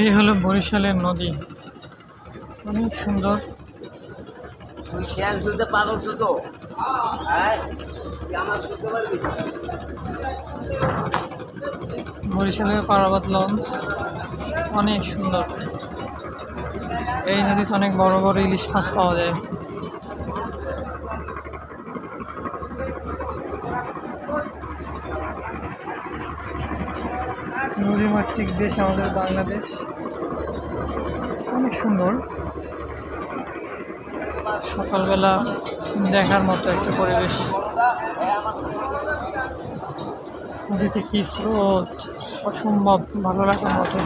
এই হলো বরিশালের নদী। অনেক সুন্দর। হ্যাঁ? বরিশালের পারাবাদ লঞ্চ অনেক সুন্দর। এই নদীতে অনেক বড় বড় ইলিশ মাছ পাওয়া যায়। নদীমাতৃক দেশ আমাদের বাংলাদেশ। অনেক সুন্দর। সকালবেলা দেখার মতো একটা পরিবেশ। নদীতে কি স্রোত? অসম্ভব ভালো লাগার মতো।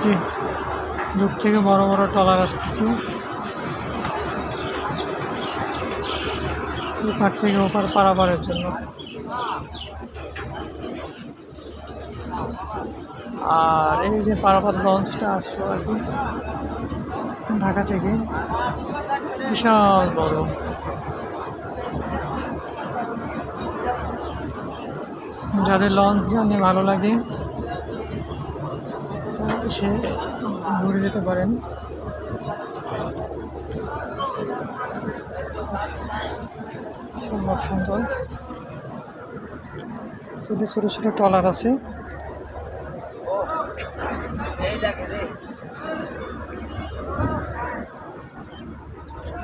যে দূর থেকে বড় বড় টলার আসতেছে। এপার থেকে ওপার পারাপারের জন্য। আর এই যে পারাপাত লঞ্চটা আসলো আর কি। ঢাকা থেকে। বিশাল বড়। যাদের লঞ্চ জার্নি ভালো লাগে সে ঘুরে যেতে পারেন। সম্ভব সুন্দর। ছোটো ছোটো ছোটো ট্রলার আছে।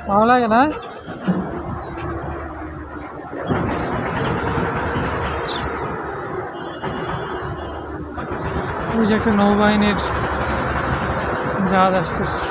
ভালো লাগে না? ওই যে একটা নৌবাহিনীর জাহাজ আসতেছে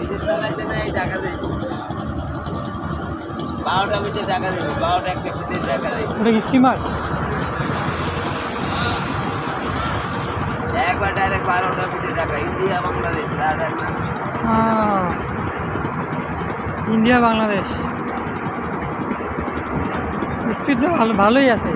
এই যে চালাইতে না এই টাকা দেবো বারোটা মিটে টাকা দেবে বারোটা একটা খেতে টাকা দেবে। ওটা স্টিমার একবার ডাইরেক্ট বারোটা মিটে টাকা ইন্ডিয়া বাংলাদেশ রাজার না। ইন্ডিয়া বাংলাদেশ। স্পিড তো ভালো ভালোই আছে।